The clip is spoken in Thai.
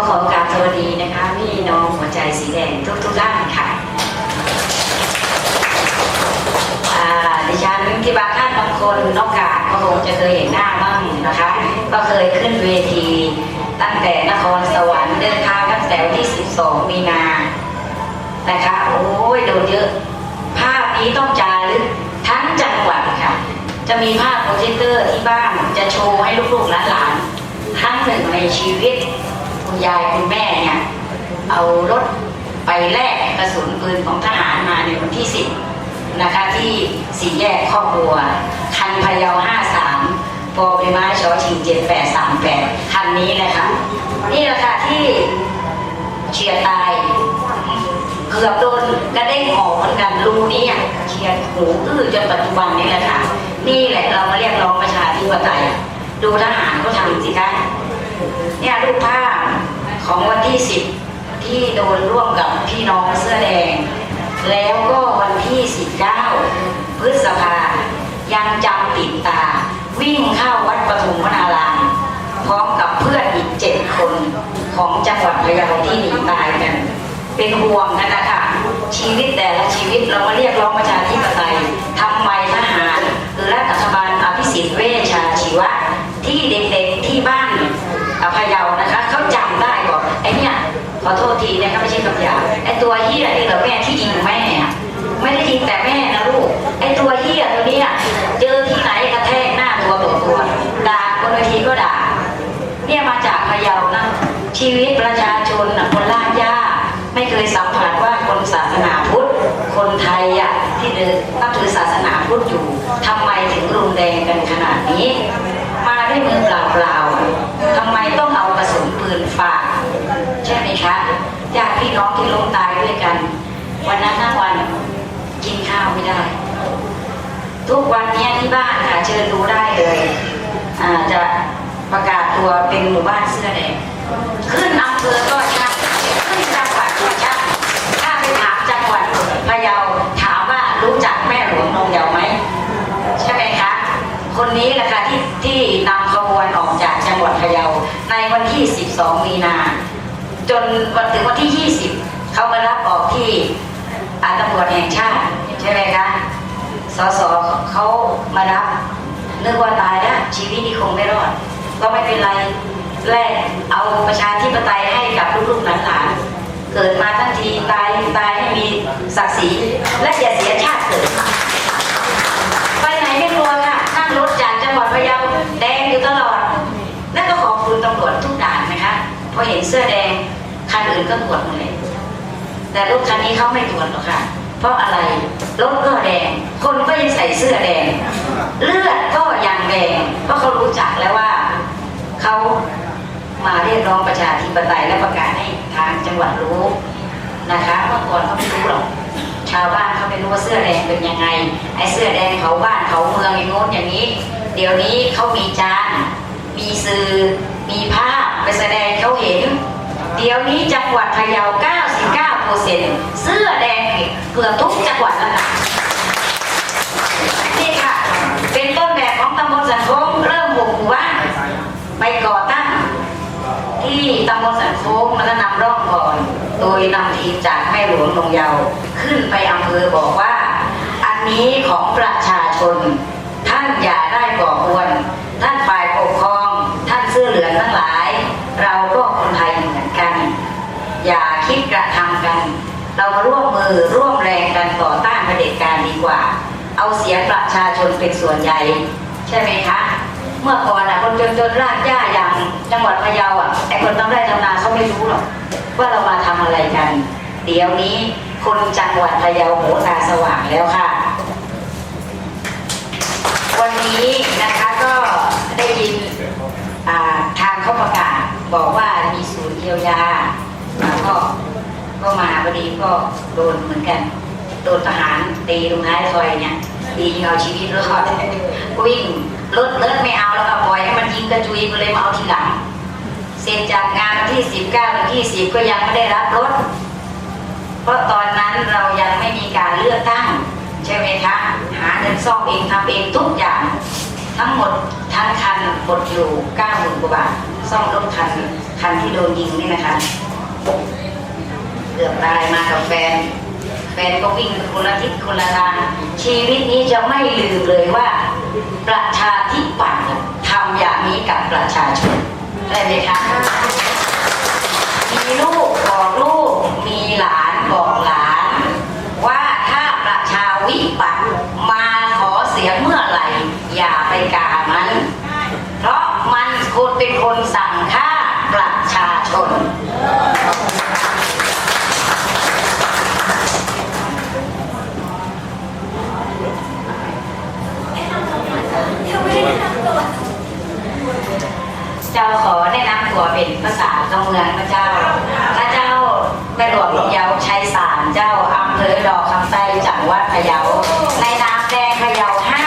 ก็ขอกราบสวัสดีนะคะพี่น้องหัวใจสีแดงทุกทุกๆท่านค่ะอ่าดิฉันที่บางท่านบางคนนอกกาสก็คงจะเคยเห็นหน้าบ้างนะคะ ก็เคยขึ้นเวที ตั้งแต่นครสวรรค์เดินทางตั้งแต่วันที่ 12 มีนานะคะโอ้ยโดนเยอะ ภาพนี้ต้องจารึกทั้งจังหวัดค่ะ จะมีภาพโปรเจคเตอร์ที่บ้านจะโชว์ให้ลูกๆหลานๆครั้งหนึ่งในชีวิต คุณยายคุณแม่เนี่ยเอารถไปแลกกระสุนปืนของทหารมาในวันที่10นะคะที่สี่แยกครอบครัว คันพะเยา53ปอใบไม้ชอชิง7838คันนี้แหละค่ะนี่แหละค่ะที่เฉียตาย เกือบโดนกระเด้งออกเหมือนกันรูนี้เฉียดหูอื้อจนปัจจุบันนี้แหละค่ะนี่แหละเรามาเรียกร้องประชาธิปไตยดูทหารเขาทำสิคะเนี่ยรูปภาพ ของวันที่ 10 ที่โดนร่วมกับพี่น้องเสื้อแดง แล้วก็วันที่ 19 พฤษภายังจำติดตา วิ่งเข้าวัดปฐุมวนารามพร้อมกับเพื่อนอีกเจ็ดคนของจังหวัดพะเยาที่หนีตายกัน เป็นห่วงกันนะคะชีวิตแต่ละชีวิตเรามาเรียกร้องประชาธิปไตย พะเยานะคะเขาจำได้บอกไอ้เนี่ยขอโทษทีนะคะไม่ใช่คำหยาบไอ้ตัวเฮียนี่เหรอแม่ที่ยิงแม่ไม่ได้ยิงแต่แม่นะลูกไอ้ตัวเฮียตัวเนี้ยเจอที่ไหนกระแทกหน้าตัวตัวตัวด่าบนเวทีก็ด่าเนี่ยมาจากพะเยานะชีวิตประชาชนนะคนลากย่าไม่เคยสัมผัสว่าคนศาสนาพุทธคนไทยอะที่เดินนับถือศาสนาพุทธอยู่ทำไมถึงรุนแรงกันขนาดนี้ ด้วยมือเปล่าๆอะทำไมต้องเอากระสุนปืนฝากใช่ไหมคะญาติพี่น้องที่ล้มตายด้วยกัน วันนั้นทั้งวันกินข้าวไม่ได้ ทุกวันนี้ที่บ้านค่ะเชิญดูได้เลยจะประกาศตัวเป็นหมู่บ้านเสื้อแดงขึ้นอำเภอก็ช่างขึ้นจังหวัดก็ช่างถ้าไปถามจังหวัดพะเยาถามว่ารู้จักแม่หลวงนงเยาไหมใช่ไหมคะ คนนี้แหละค่ะที่ที่นำ ขบวนออกจากจังหวัดพะเยา ในวันที่ 12 มีนา จนวันถึงวันที่ 20 เขามารับออกที่อาตำรวจแห่งชาติใช่ไหมคะ สสเขามารับนึกว่าตายแล้วชีวิตนี้คงไม่รอด ก็ไม่เป็นไรแลกเอาประชาธิปไตยให้กับลูกๆหลานๆเกิดมาทั้งทีตายตายให้มีศักดิ์ศรีและอย่าเสียชาติเกิด พอเห็นเสื้อแดงคันอื่นก็ตรวจหมดเลยแต่รถคันนี้เขาไม่ตรวจหรอกค่ะ เพราะอะไรรถก็แดง คนก็ยังใส่เสื้อแดง เลือดก็ยังแดง เพราะเขารู้จักแล้วว่าเขามาเรียกร้องประชาธิปไตยและประกาศให้ทางจังหวัดรู้นะคะเมื่อก่อนเขาไม่รู้หรอกชาวบ้านเขาไม่รู้ว่าเสื้อแดงเป็นยังไงไอ้เสื้อแดงเขาบ้านเขาเมืองอย่างโน้นอย่างนี้ เดี๋ยวนี้เขามีจานมีสื่อมีภาพ ไปแสดงเขาเห็น เดี๋ยวนี้จังหวัดพะเยา 99เปอร์เซ็นต์เสื้อแดงเกือบทุกจังหวัดแล้วนะนี่ค่ะ เป็นต้นแบบของตำบลสันคงเริ่มบุกหมู่บ้านไปก่อตั้ง ที่ตำบลสันโค้งแล้วก็นำร่องก่อน โดยนำทีมจากแม่หลวงลงเยาวขึ้นไปอำเภอบอกว่า อันนี้ของประชาชนอย่าได้ก่อกวน ท่านฝ่ายปกครอง ท่านเสื้อเหลืองทั้งหลาย เราก็คนไทยเหมือนกัน อย่าคิดกระทำกัน เร่วมมือร่วมแรงกันต่อต้านเผด็จการดีกว่า เอาเสียงประชาชนเป็นส่วนใหญ่ ใช่ไหมคะ เมื่อก่อนอะคนจนจนรากหญ้าอย่างจังหวัดพะเยาอะไอ้คนทำไร่ทำนาเขาไม่รู้หรอกว่าเรามาทำอะไรกัน เดี๋ยวนี้คนจังหวัดพะเยาหูตาสว่างแล้วค่ะ วันนี้นะคะก็ได้ยินทางเขาประกาศบอกว่ามีศูนย์เยียวยาอ่าก็ ก็มาพอดีก็โดนเหมือนกันโดนทหารตีตรงท้ายซอยเนี่ยตียิงเอาชีวิตรอดวิ่งรถเลิศไม่เอาแล้วก็ปล่อยให้มันยิงกระจุยไปเลยมาเอาทีหลังเสร็จจากงานวันที่19วันที่10ก็ยังไม่ได้รับรถ เพราะตอนนั้นเรายังไม่มีการเลือกตั้ง ใช่ไหมคะหาเงินซ่อมเองทำเองทุกอย่าง ทั้งหมดทั้งคันหมดอยู่9 0,000กว่าบาทซ่อมรถคันคันที่โดนยิงนี่นะคะ กือบตายมากับแฟน แฟนก็วิ่งคนละทิศคนละทางชีวิตนี้จะไม่ลืมเลยว่า ประชาธิปัตย์ทำอย่างนี้กับประชาชนได้ไหมคะมีลูกบอกลูกมีหลานบอกหลาน ว่าถ้าประชาวิปัตย์มาขอเสียงเมื่อไหร่ อย่าไปกามัน เพราะมันคนเป็นคนสั่งฆ่าประชาชน เจ้าขอแนะนำตัวเป็น ต้องเมืองพระเจ้า พระเจ้าแม่หลวงพะเยาชัยสารเจ้าอำเภอดอกคำใต้จังหวัดพะเยา ในนามแดงพะเยาห้า